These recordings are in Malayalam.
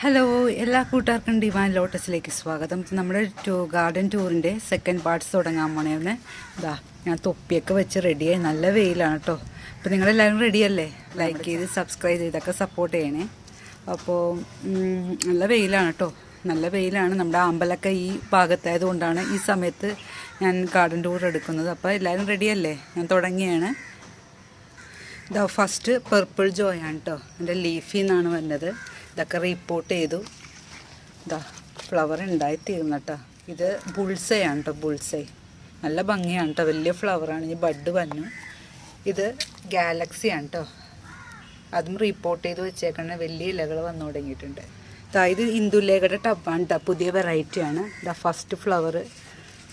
ഹലോ എല്ലാ കൂട്ടുകാർക്കും ഡിവാൻ ലോട്ടസിലേക്ക് സ്വാഗതം. നമ്മുടെ ടൂ ഗാർഡൻ ടൂറിന്റെ സെക്കൻഡ് പാർട്സ് തുടങ്ങാൻ പോണേന്ന്. ഇതാ ഞാൻ തൊപ്പിയൊക്കെ വെച്ച് റെഡിയായി നല്ല വെയിലാണ് കേട്ടോ അപ്പോൾ നിങ്ങളെല്ലാവരും റെഡിയല്ലേ ലൈക്ക് ചെയ്ത് സബ്സ്ക്രൈബ് ചെയ്തൊക്കെ സപ്പോർട്ട് ചെയ്യണേ. അപ്പോൾ നല്ല വെയിലാണ് കേട്ടോ നല്ല വെയിലാണ്. നമ്മുടെ അമ്പലമൊക്കെ ഈ ഭാഗത്തായത് കൊണ്ടാണ് ഈ സമയത്ത് ഞാൻ ഗാർഡൻ ടൂർ എടുക്കുന്നത്. അപ്പോൾ എല്ലാവരും റെഡിയല്ലേ ഞാൻ തുടങ്ങിയാണ്. ഇതാ ഫസ്റ്റ് പെർപ്പിൾ ജോയാണ് കേട്ടോ എന്റെ ലീഫിൽ നിന്നാണ് വന്നത്. ഇതൊക്കെ റീപ്പോർട്ട് ചെയ്തു. ഇതാ ഫ്ലവർ ഉണ്ടായി തീർന്നു കേട്ടോ ഇത് ബുൾസയാണ് കേട്ടോ ബുൾസൈ നല്ല ഭംഗിയാണ് കേട്ടോ വലിയ ഫ്ലവറാണ് ഇനി ബഡ് വന്നു. ഇത് ഗാലക്സിയാണ് കേട്ടോ അതും റിപ്പോർട്ട് ചെയ്ത് വെച്ചേക്കണ. വലിയ ഇലകൾ വന്നു തുടങ്ങിയിട്ടുണ്ട്. അതായത് ഇത് ഇന്ദുലേഖയുടെ ടബാണ് കേട്ടോ പുതിയ വെറൈറ്റിയാണ് ദ ഫസ്റ്റ് ഫ്ലവർ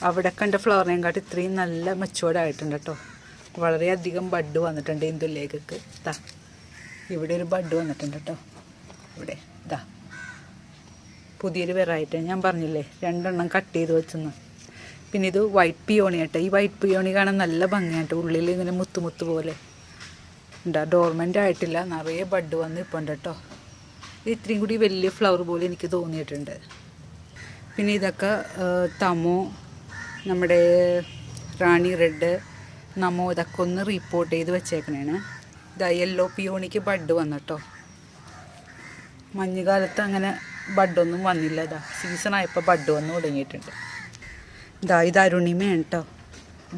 അവിടെ കണ്ട ഫ്ലവറിനെയും കാട്ടി ഇത്രയും നല്ല മെച്ചുവേർഡായിട്ടുണ്ട് കേട്ടോ വളരെയധികം ബഡ് വന്നിട്ടുണ്ട് ഇന്ദുലേഖക്ക്. ദാ ഇവിടെ ഒരു ബഡ് വന്നിട്ടുണ്ട് കേട്ടോ ഇവിടെ. ഇതാ പുതിയൊരു വെറൈറ്റി ഞാൻ പറഞ്ഞില്ലേ രണ്ടെണ്ണം കട്ട് ചെയ്ത് വെച്ചെന്ന്. പിന്നെ ഇത് വൈറ്റ് പിയോണി ആട്ടെ. ഈ വൈറ്റ് പിയോണി കാണാൻ നല്ല ഭംഗിയായിട്ട് ഉള്ളിൽ ഇങ്ങനെ മുത്തു മുത്തു പോലെ. ഉണ്ടാ ഡോർമെന്റ് ആയിട്ടില്ല. നിറയെ ബഡ് വന്ന് ഇപ്പോൾ ഉണ്ട് കേട്ടോ ഇത് ഇത്രയും കൂടി വലിയ ഫ്ലവർ പോലെ എനിക്ക് തോന്നിയിട്ടുണ്ട്. പിന്നെ ഇതൊക്കെ തമോ നമ്മുടെ റാണി റെഡ് നമോ ഇതൊക്കെ ഒന്ന് റിപ്പോർട്ട് ചെയ്ത് വെച്ചേക്കണേണ്. ഇതാ യെല്ലോ പിയോണിക്ക് ബഡ് വന്നു കേട്ടോ മഞ്ഞുകാലത്ത് അങ്ങനെ ബഡൊന്നും വന്നില്ല. ഇതാ സീസൺ ആയപ്പോൾ ബഡ് വന്ന് തുടങ്ങിയിട്ടുണ്ട്. ഇതാ ഇത് അരുണിമയാണ് കേട്ടോ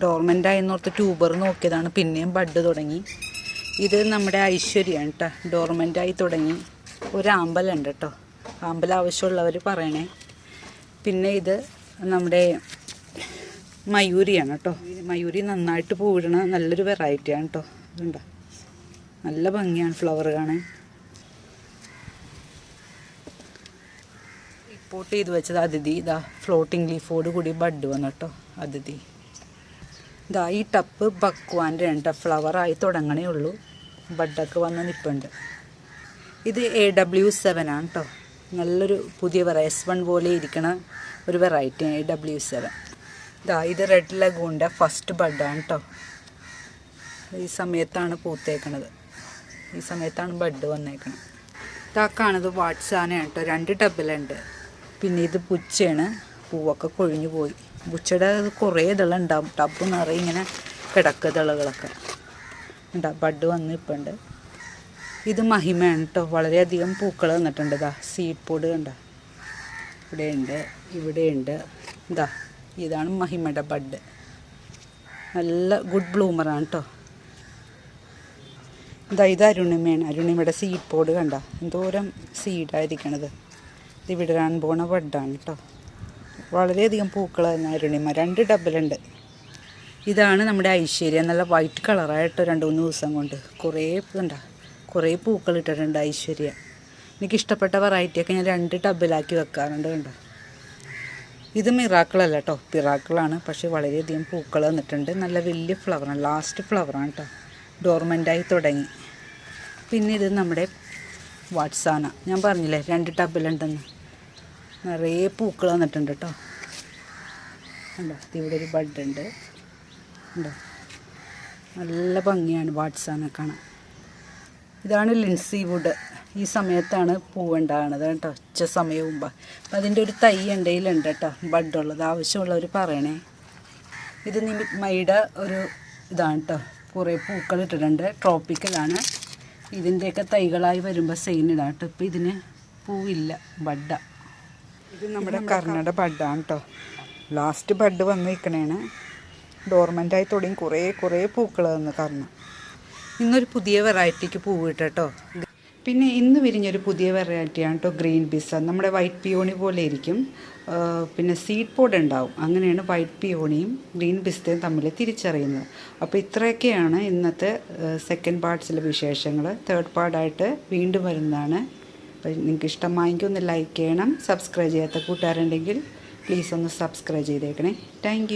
ഡോർമെന്റ് ആയെന്നോർത്ത് ട്യൂബർ നോക്കിയതാണ്. പിന്നെയും ബഡ് തുടങ്ങി. ഇത് നമ്മുടെ ഐശ്വര്യമാണ് കേട്ടോ ഡോർമെന്റ് ആയി തുടങ്ങി. ഒരു ആമ്പലുണ്ട് കേട്ടോ ആമ്പൽ ആവശ്യമുള്ളവർ പറയണേ. പിന്നെ ഇത് നമ്മുടെ മയൂരിയാണ് കേട്ടോ മയൂരി നന്നായിട്ട് പൂവിടണ നല്ലൊരു വെറൈറ്റിയാണ് കേട്ടോ ഇതുണ്ടോ? നല്ല ഭംഗിയാണ് ഫ്ലവർ കാണാൻ. റിപ്പോർട്ട് ചെയ്ത് വെച്ചത് അതിഥി. ഇതാ ഫ്ലോട്ടിംഗ് ലീഫോട് കൂടി ബഡ് വന്നു കേട്ടോ അതിഥി. ഇതാ ഈ ടപ്പ് ബക്വാന്റെ ഉണ്ട് ഫ്ലവറായി തുടങ്ങണേ ഉള്ളൂ. ബഡൊക്കെ വന്ന് നിൽപ്പുണ്ട് ഇത് എ ഡബ്ല്യു സെവൻ ആണ് കേട്ടോ നല്ലൊരു പുതിയ വെറൈ എസ് വൺ പോലെ ഇരിക്കണ ഒരു വെറൈറ്റി എ ഡബ്ല്യു സെവൻ ഇതാ ഇത് റെഡ് ലഗൂണിന്റെ ഫസ്റ്റ് ബഡാണ് കേട്ടോ ഈ സമയത്താണ് പൂത്തേക്കണത്. ഈ സമയത്താണ് ബഡ് വന്നേക്കണത്. ഇതാക്കാണത് വാട്സാനാണ് കേട്ടോ രണ്ട് ടബിലുണ്ട് പിന്നെ ഇത് പുച്ചയാണ് പൂവൊക്കെ കൊഴിഞ്ഞു പോയി. പുച്ചയുടെ കുറേ ഇതള ഉണ്ടാവും. ടബ് നിറയെ ഇങ്ങനെ കിടക്കുക ഇതളകളൊക്കെ. ഉണ്ടാവും ബഡ് വന്ന് ഇപ്പം ഉണ്ട് ഇത് മഹിമയാണ് കേട്ടോ വളരെയധികം പൂക്കൾ വന്നിട്ടുണ്ട് ഇതാ സീഡ് പോഡ് കണ്ട. ഇവിടെയുണ്ട് ഇവിടെയുണ്ട്. ഇതാ ഇതാണ് മഹിമയുടെ ബഡ്. നല്ല ഗുഡ് ബ്ലൂമറാണ് കേട്ടോ ഇതാ ഇത് അരുണിമയാണ്. അരുണിമയുടെ സീഡ് പോഡ് കണ്ട. എന്തോരം സീഡായിരിക്കണത് ഇത് വിടരാൻ പോണ വെഡാണ് കേട്ടോ വളരെയധികം പൂക്കൾ അരുണിമ. രണ്ട് ഡബലുണ്ട് ഇതാണ് നമ്മുടെ ഐശ്വര്യ. നല്ല വൈറ്റ് കളറായിട്ടോ രണ്ട് മൂന്ന് ദിവസം കൊണ്ട്. കുറേ കണ്ട? കുറേ പൂക്കൾ ഇട്ടിട്ടുണ്ട് ഐശ്വര്യ. എനിക്ക് ഇഷ്ടപ്പെട്ട വെറൈറ്റിയൊക്കെ ഞാൻ രണ്ട് ടബിലാക്കി വെക്കാറുണ്ട് കണ്ടോ? ഇത് മിറാക്കിളല്ല കേട്ടോ പിറാക്കിളാണ് പക്ഷേ വളരെയധികം പൂക്കൾ വന്നിട്ടുണ്ട്. നല്ല വലിയ ഫ്ലവറാണ് ലാസ്റ്റ് ഫ്ലവറാണ് കേട്ടോ ഡോർമെന്റായി തുടങ്ങി. പിന്നെ ഇത് നമ്മുടെ വാട്സാന. ഞാൻ പറഞ്ഞില്ലേ രണ്ട് ടബിലുണ്ടെന്ന് നിറയെ പൂക്കൾ വന്നിട്ടുണ്ട് കേട്ടോ. ഉണ്ടോ ഇവിടെ ഒരു ബഡ് ഉണ്ട്. ഉണ്ടോ നല്ല ഭംഗിയാണ് വാട്സാന കാണാൻ. ഇതാണ് ലിൻസി വുഡ്. ഈ സമയത്താണ് പൂവുണ്ടാകുന്നത് കേട്ടോ. ഉച്ച സമയവും അപ്പം അതിന്റെ ഒരു തൈ എണ്ടയിലുണ്ട് കേട്ടോ. ബഡുള്ളത്. ആവശ്യമുള്ളവർ പറയണേ. ഇത് മൈയുടെ ഒരു ഇതാണ് കേട്ടോ. കുറേ പൂക്കൾ ഇട്ടിട്ടുണ്ട്. ട്രോപ്പിക്കലാണ്. ഇതിന്റെയൊക്കെ തൈകളായി വരുമ്പോൾ സെയിൻ ഇടാം കേട്ടോ. ഇപ്പം ഇതിന് പൂവില്ല. ബഡ. ഇത് നമ്മുടെ കർണയുടെ ബഡാണ് കേട്ടോ ലാസ്റ്റ് ബഡ് വന്ന് നിൽക്കണേണ് ഡോർമെന്റായി തുടങ്ങി കുറേ കുറേ പൂക്കൾ വന്ന് കർണ. ഇന്നൊരു പുതിയ വെറൈറ്റിക്ക് പൂവ് കേട്ടോ പിന്നെ ഇന്ന് വിരിഞ്ഞൊരു പുതിയ വെറൈറ്റിയാണ് കേട്ടോ ഗ്രീൻ ബിസ നമ്മുടെ വൈറ്റ് പിയോണി പോലെ ഇരിക്കും. പിന്നെ സീഡ് പോഡ് ഉണ്ടാവും. അങ്ങനെയാണ് വൈറ്റ് പിയോണിയും ഗ്രീൻ ബിസ്തയും തമ്മിൽ തിരിച്ചറിയുന്നത്. അപ്പോൾ ഇത്രയൊക്കെയാണ് ഇന്നത്തെ സെക്കൻഡ് പാർട്സിലെ വിശേഷങ്ങൾ തേർഡ് പാർട്ടായിട്ട് വീണ്ടും വരുന്നതാണ് അപ്പോൾ നിങ്ങൾക്ക് ഇഷ്ടമായെങ്കിൽ ഒന്ന് ലൈക്ക് ചെയ്യണം സബ്സ്ക്രൈബ് ചെയ്യാത്ത കൂട്ടുകാരുണ്ടെങ്കിൽ പ്ലീസ് ഒന്ന് സബ്സ്ക്രൈബ് ചെയ്തേക്കണേ. താങ്ക്